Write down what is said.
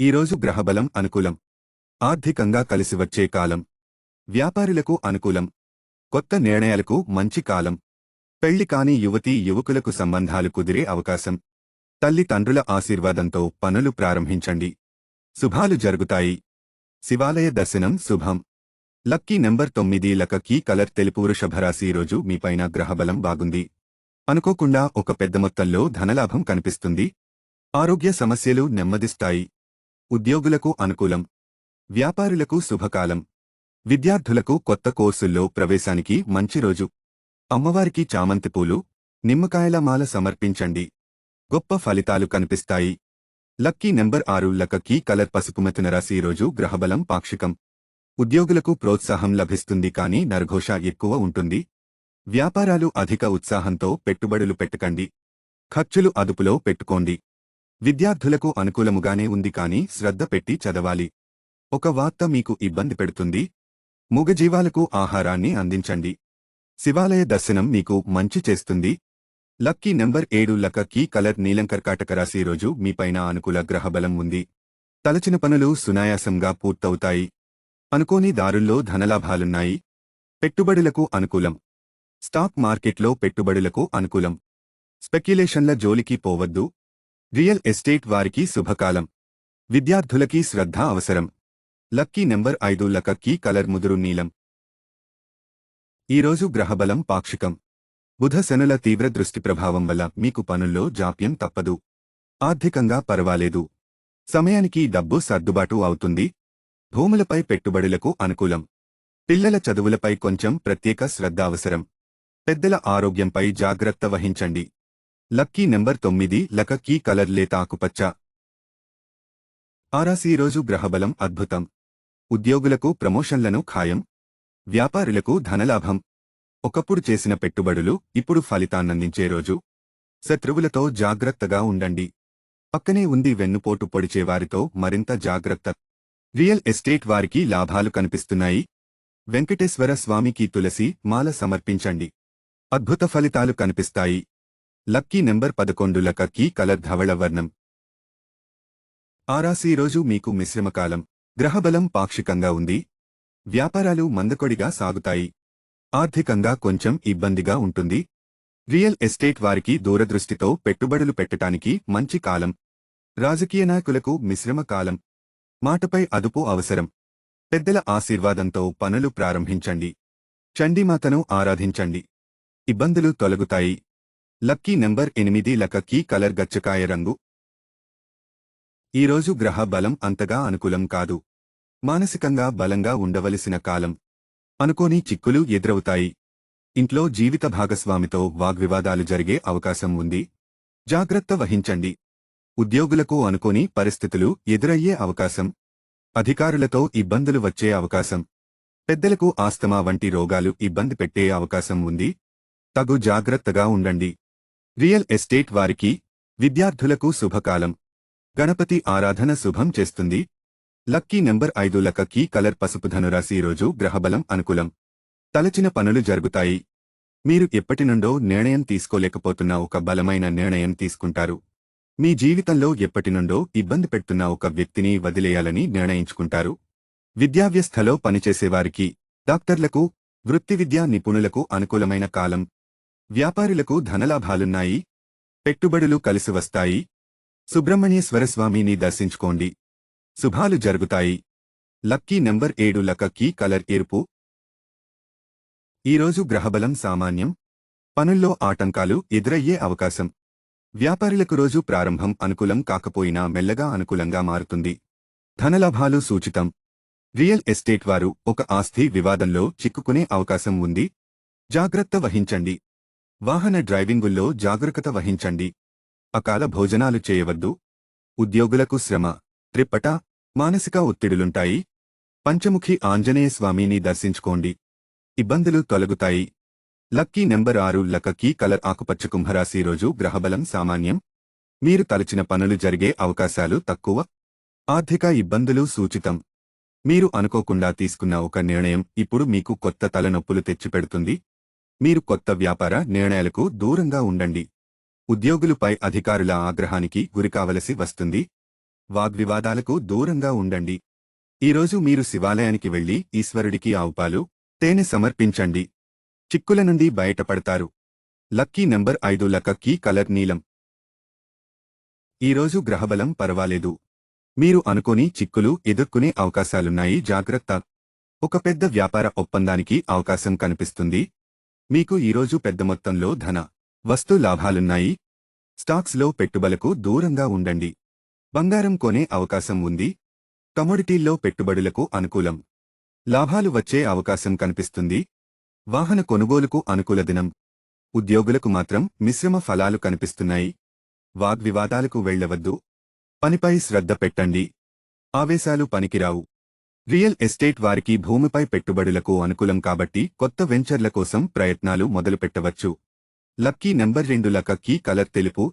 ఈరోజు గ్రహబలం అనుకూలం. ఆర్థికంగా కలిసివచ్చే కాలం. వ్యాపారులకు అనుకూలం. కొత్త నిర్ణయాలకు మంచి కాలం. పెళ్ళి కాని యువతీ యువకులకు సంబంధాలు కుదిరే అవకాశం. తల్లి తండ్రుల ఆశీర్వాదంతో పనులు ప్రారంభించండి. శుభాలు జరుగుతాయి. శివాలయ దర్శనం శుభం. లక్కీ నెంబర్ తొమ్మిది లక కీ కలర్ తెలుపు వృషభరాశి రోజు మీపైన గ్రహబలం బాగుంది. అనుకోకుండా ఒక పెద్ద మొత్తంలో ధనలాభం కనిపిస్తుంది. ఆరోగ్య సమస్యలు నెమ్మదిస్తాయి. ఉద్యోగులకు అనుకూలం. వ్యాపారులకు శుభకాలం. విద్యార్థులకు కొత్త కోర్సుల్లో ప్రవేశానికి మంచి రోజు. అమ్మవారికి చామంతి పూలు నిమ్మకాయల మాల సమర్పించండి. గొప్ప ఫలితాలు కనిపిస్తాయి. లక్కీ నెంబర్ ఆరు లక్కీ కలర్ పసుపుమతిన రాశి రోజు గ్రహబలం పాక్షికం. ఉద్యోగులకు ప్రోత్సాహం లభిస్తుంది కానీ నరఘోష ఎక్కువ ఉంటుంది. వ్యాపారాలు అధిక ఉత్సాహంతో పెట్టుబడులు పెట్టకండి. ఖర్చులు అదుపులో పెట్టుకోండి. విద్యార్థులకు అనుకూలముగానే ఉంది కానీ శ్రద్ధ పెట్టి చదవాలి. ఒక వార్త మీకు ఇబ్బంది పెడుతుంది. మూగజీవాలకు ఆహారాన్ని అందించండి. శివాలయ దర్శనం మీకు మంచి చేస్తుంది. లక్కీ నెంబర్ ఏడు లక కీ కలర్ నీలం కర్కాటక రాశి రోజు మీపైన అనుకూల గ్రహబలం ఉంది. తలచిన పనులు సునాయాసంగా పూర్తవుతాయి. అనుకోని దారుల్లో ధనలాభాలున్నాయి. పెట్టుబడులకు అనుకూలం. స్టాక్ మార్కెట్లో పెట్టుబడులకు అనుకూలం. స్పెక్యులేషన్ల జోలికి పోవద్దు. రియల్ ఎస్టేట్ వారికి శుభకాలం. విద్యార్థులకి శ్రద్ధ అవసరం. లక్కీ నెంబర్ ఐదు లకక్కీ కలర్ ముదురు నీలం. ఈరోజు గ్రహబలం పాక్షికం. బుధ శనుల తీవ్ర దృష్టి ప్రభావం వల్ల మీకు పనుల్లో జాప్యం తప్పదు. ఆర్థికంగా పర్వాలేదు. సమయానికి డబ్బు సర్దుబాటు అవుతుంది. భూములపై పెట్టుబడులకు అనుకూలం. పిల్లల చదువులపై కొంచెం ప్రత్యేక శ్రద్ధ అవసరం. పెద్దల ఆరోగ్యంపై జాగ్రత్త వహించండి. లక్కీ నెంబర్ తొమ్మిది లక కీ కలర్ లేత ఆకుపచ్చ ఆరాసి రోజు గ్రహబలం అద్భుతం. ఉద్యోగులకు ప్రమోషన్లను ఖాయం. వ్యాపారులకు ధనలాభం. ఒకప్పుడు చేసిన పెట్టుబడులు ఇప్పుడు ఫలితాన్నందించే రోజు. శత్రువులతో జాగ్రత్తగా ఉండండి. పక్కనే ఉంది వెన్నుపోటు పొడిచేవారితో మరింత జాగ్రత్త. రియల్ ఎస్టేట్ వారికి లాభాలు కనిపిస్తున్నాయి. వెంకటేశ్వర స్వామికి తులసి మాల సమర్పించండి. అద్భుత ఫలితాలు కనిపిస్తాయి. లక్కీ నెంబర్ పదకొండు లక కీ కలర్ ధవళ వర్ణం ఆరాసి రోజు మీకు మిశ్రమకాలం. గ్రహబలం పాక్షికంగా ఉంది. వ్యాపారాలు మందకొడిగా సాగుతాయి. ఆర్థికంగా కొంచెం ఇబ్బందిగా ఉంటుంది. రియల్ ఎస్టేట్ వారికి దూరదృష్టితో పెట్టుబడులు పెట్టటానికి మంచి కాలం. రాజకీయ నాయకులకు మిశ్రమ కాలం. మాటపై అదుపు అవసరం. పెద్దల ఆశీర్వాదంతో పనులు ప్రారంభించండి. చండీమాతను ఆరాధించండి. ఇబ్బందులు తొలగుతాయి. లక్కీ నెంబర్ ఎనిమిది లక కీ కలర్ గచ్చకాయ రంగు. ఈరోజు గ్రహ బలం అంతగా అనుకూలం కాదు. మానసికంగా బలంగా ఉండవలసిన కాలం. అనుకోని చిక్కులు ఎదురవుతాయి. ఇంట్లో జీవిత భాగస్వామితో వాగ్వివాదాలు జరిగే అవకాశం ఉంది. జాగ్రత్త వహించండి. ఉద్యోగులకు అనుకోని పరిస్థితులు ఎదురయ్యే అవకాశం. అధికారులతో ఇబ్బందులు వచ్చే అవకాశం. పెద్దలకు ఆస్తమా వంటి రోగాలు ఇబ్బంది పెట్టే అవకాశం ఉంది. తగు జాగ్రత్తగా ఉండండి. రియల్ ఎస్టేట్ వారికి విద్యార్థులకు శుభకాలం. గణపతి ఆరాధన శుభం చేస్తుంది. లక్కీ నెంబర్ ఐదు లక్కీ కలర్ పసుపు ధనురాశి రోజు గ్రహబలం అనుకూలం. తలచిన పనులు జరుగుతాయి. మీరు ఎప్పటినుండో నిర్ణయం తీసుకోలేకపోతున్న ఒక బలమైన నిర్ణయం తీసుకుంటారు. మీ జీవితంలో ఎప్పటినుండో ఇబ్బంది పెడుతున్న ఒక వ్యక్తిని వదిలేయాలని నిర్ణయించుకుంటారు. విద్యావ్యస్థలో పనిచేసేవారికి డాక్టర్లకు వృత్తి విద్యా నిపుణులకు అనుకూలమైన కాలం. వ్యాపారులకు ధనలాభాలున్నాయి. పెట్టుబడులు కలిసి వస్తాయి. సుబ్రహ్మణ్యేశ్వర దర్శించుకోండి. శుభాలు జరుగుతాయి. లక్కీ నెంబర్ ఏడు లక కీ కలర్ ఎరుపు. ఈరోజు గ్రహబలం సామాన్యం. పనుల్లో ఆటంకాలు ఎదురయ్యే అవకాశం. వ్యాపారులకు రోజు ప్రారంభం అనుకూలం కాకపోయినా మెల్లగా అనుకూలంగా మారుతుంది. ధనలాభాలు సూచితం. రియల్ ఎస్టేట్ వారు ఒక ఆస్తి వివాదంలో చిక్కుకునే అవకాశం ఉంది. జాగ్రత్త వహించండి. వాహన డ్రైవింగుల్లో జాగ్రత్త వహించండి. అకాల భోజనాలు చేయవద్దు. ఉద్యోగులకు శ్రమ. త్రిప్పట మానసిక ఒత్తిడులుంటాయి. పంచముఖి ఆంజనేయ స్వామిని దర్శించుకోండి. ఇబ్బందులు తొలగుతాయి. లక్కీ నెంబర్ ఆరు లక్కీ కలర్ ఆకుపచ్చ కుంభరాశి రోజు గ్రహబలం సామాన్యం. మీరు తలచిన పనులు జరిగే అవకాశాలు తక్కువ. ఆర్థిక ఇబ్బందులు సూచితం. మీరు అనుకోకుండా తీసుకున్న ఒక నిర్ణయం ఇప్పుడు మీకు కొత్త తలనొప్పులు తెచ్చిపెడుతుంది. మీరు కొత్త వ్యాపార నిర్ణయాలకు దూరంగా ఉండండి. ఉద్యోగులపై అధికారుల ఆగ్రహానికి గురికావలసి వస్తుంది. వాగ్వివాదాలకు దూరంగా ఉండండి. ఈరోజు మీరు శివాలయానికి వెళ్ళి ఈశ్వరుడికి ఆవుపాలు తేనె సమర్పించండి. చిక్కుల నుండి బయటపడతారు. లక్కీ నెంబర్ ఐదు లక్కీ కలర్ నీలం. ఈరోజు గ్రహబలం పర్వాలేదు. మీరు అనుకోని చిక్కులు ఎదుర్కొనే అవకాశాలున్నాయి జాగ్రత్త. ఒక పెద్ద వ్యాపార ఒప్పందానికి అవకాశం కనిపిస్తుంది. మీకు ఈరోజు పెద్ద మొత్తంలో ధన వస్తు లాభాలున్నాయి. స్టాక్స్లో పెట్టుబడులకు దూరంగా ఉండండి. బంగారం కొనే అవకాశం ఉంది. కమోడిటీల్లో పెట్టుబడులకు అనుకూలం. లాభాలు వచ్చే అవకాశం కనిపిస్తుంది. వాహన కొనుగోలుకు అనుకూల దినం. ఉద్యోగులకు మాత్రం మిశ్రమ ఫలాలు కనిపిస్తున్నాయి. వాగ్వివాదాలకు వెళ్ళవద్దు పనిపై శ్రద్ధ పెట్టండి. ఆవేశాలు పనికిరావు. రియల్ ఎస్టేట్ వారికి భూమిపై పెట్టుబడులకు అనుకూలం కాబట్టి కొత్త వెంచర్ల కోసం ప్రయత్నాలు మొదలుపెట్టవచ్చు. లక్కీ నెంబర్ రెండు లక్కీ కలర్ తెలుపు